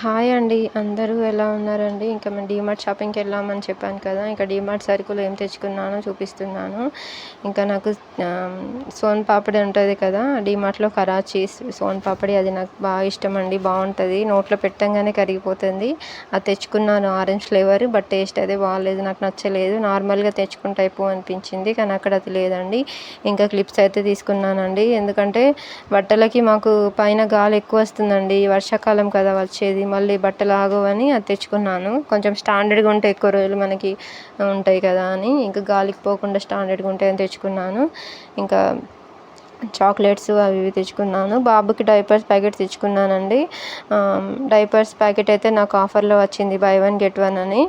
Hi అండి. అందరూ ఎలా ఉన్నారండి? ఇంకా మేము డీమార్ట్ షాపింగ్కి వెళ్ళామని చెప్పాను కదా ఇంకా డీమార్ట్ సరుకులు ఏం తెచ్చుకున్నానో చూపిస్తున్నాను. ఇంకా నాకు సోన్ పాపడి ఉంటుంది కదా డీమార్ట్లో కరాచీ సోన్ పాపడి అది నాకు బాగా ఇష్టం అండి బాగుంటుంది. నోట్లో పెట్టంగానే కరిగిపోతుంది. అది తెచ్చుకున్నాను ఆరెంజ్ ఫ్లేవర్ బట్ టేస్ట్ అదే బాగాలేదు నాకు నచ్చలేదు. నార్మల్గా తెచ్చుకుంటే అయిపో అనిపించింది కానీ అక్కడ అది లేదండి. ఇంకా క్లిప్స్ అయితే తీసుకున్నానండి. ఎందుకంటే బట్టలకి మాకు పైన గాలి ఎక్కువ వస్తుందండి. వర్షాకాలం కదా వచ్చేది మళ్ళీ బట్టలు ఆగవని అది తెచ్చుకున్నాను. కొంచెం స్టాండర్డ్గా ఉంటే ఎక్కువ రోజులు మనకి ఉంటాయి కదా అని. ఇంకా గాలికి పోకుండా స్టాండర్డ్గా ఉంటాయని తెచ్చుకున్నాను. ఇంకా చాక్లెట్స్ అవి ఇవి తెచ్చుకున్నాను. బాబుకి డైపర్స్ ప్యాకెట్ తెచ్చుకున్నానండి. డైపర్స్ ప్యాకెట్ అయితే నాకు ఆఫర్లో వచ్చింది. బై వన్ గెట్ వన్ అని.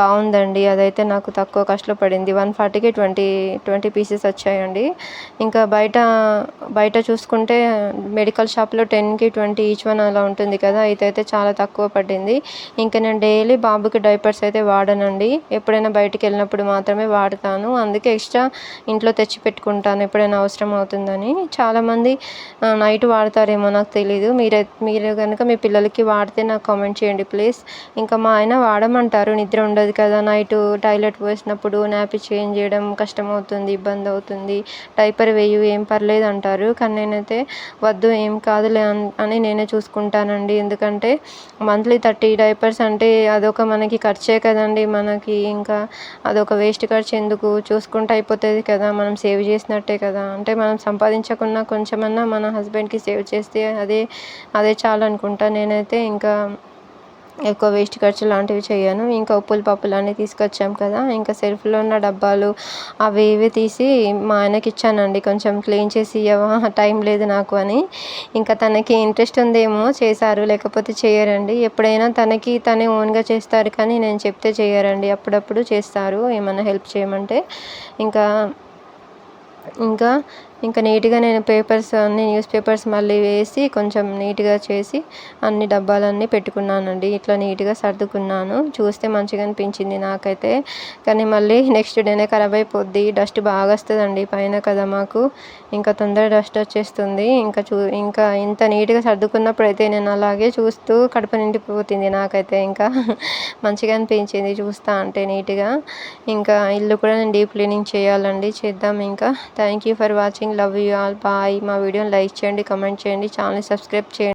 బాగుందండి. అదైతే నాకు తక్కువ కాస్ట్లో పడింది. వన్ ఫార్టీకి ట్వంటీ ట్వంటీ పీసెస్ వచ్చాయండి. ఇంకా బయట బయట చూసుకుంటే మెడికల్ షాప్లో టెన్కి ట్వంటీ ఈచ్ వన్ అలా ఉంటుంది కదా ఇదైతే చాలా తక్కువ పడింది. ఇంకా నేను డైలీ బాబుకి డైపర్స్ అయితే వాడనండి. ఎప్పుడైనా బయటికి వెళ్ళినప్పుడు మాత్రమే వాడతాను. అందుకే ఎక్స్ట్రా ఇంట్లో తెచ్చి పెట్టుకుంటాను ఎప్పుడైనా అవసరం అవుతుందని. చాలామంది నైట్ వాడతారేమో నాకు తెలీదు. మీరే మీరు కనుక మీ పిల్లలకి వాడితే నాకు కామెంట్ చేయండి ప్లీజ్. ఇంకా మా ఆయన వాడమంటారు నిద్ర ఉండదు ఉండదు కదా. నైట్ టాయిలెట్ పోసినప్పుడు నాపి చేంజ్ చేయడం కష్టం అవుతుంది ఇబ్బంది అవుతుంది డైపర్ వేయు ఏం పర్లేదు అంటారు కానీ నేనైతే వద్దు ఏం కాదులే అని నేనే చూసుకుంటానండి. ఎందుకంటే మంత్లీ థర్టీ డైపర్స్ అంటే అదొక మనకి ఖర్చే కదండి. మనకి ఇంకా అదొక వేస్ట్ ఖర్చు ఎందుకు? చూసుకుంటే అయిపోతుంది కదా. మనం సేవ్ చేసినట్టే కదా. అంటే మనం సంపాదించకున్నా కొంచెమన్నా మన హస్బెండ్కి సేవ్ చేస్తే అదే అదే చాలు అనుకుంటా నేనైతే ఇంకా ఎక్కువ వేస్ట్ ఖర్చు లాంటివి చేయను. ఇంకా ఉప్పులు పప్పులు అన్నీ తీసుకొచ్చాం కదా. ఇంకా సెల్ఫ్లో ఉన్న డబ్బాలు అవి ఇవి తీసి మా ఆయనకి ఇచ్చానండి. కొంచెం క్లీన్ చేసి ఇవ్వవా టైం లేదు నాకు అని. ఇంకా తనకి ఇంట్రెస్ట్ ఉందేమో చేశారు. లేకపోతే చేయరండి. ఎప్పుడైనా తనకి తనే ఓన్గా చేస్తారు కానీ నేను చెప్తే చేయరండి. అప్పుడప్పుడు చేస్తారు. ఏమైనా హెల్ప్ చేయమంటే. ఇంకా ఇంకా ఇంకా నీట్గా నేను పేపర్స్ అన్ని న్యూస్ పేపర్స్ మళ్ళీ వేసి కొంచెం నీట్గా చేసి అన్ని డబ్బాలన్నీ పెట్టుకున్నానండి. ఇట్లా నీట్గా సర్దుకున్నాను. చూస్తే మంచిగా అనిపించింది నాకైతే. కానీ మళ్ళీ నెక్స్ట్ డేనే ఖరాబ్ అయిపోద్ది. డస్ట్ బాగా వస్తుందండి పైన కదా మాకు. ఇంకా తొందర డస్ట్ వచ్చేస్తుంది. ఇంకా చూ ఇంకా ఇంత నీట్గా సర్దుకున్నప్పుడు అయితే నేను అలాగే చూస్తూ కడుపు నిండిపోతుంది నాకైతే ఇంకా. మంచిగా అనిపించింది చూస్తా అంటే నీట్గా. ఇంకా ఇల్లు కూడా నేను డీప్ క్లీనింగ్ చేయాలండి. చేద్దాం ఇంకా. Thank you for watching love you all bye మా వీడియోని లైక్ చేయండి కమెంట్ చేయండి ఛానల్ సబ్స్క్రైబ్ చేయండి.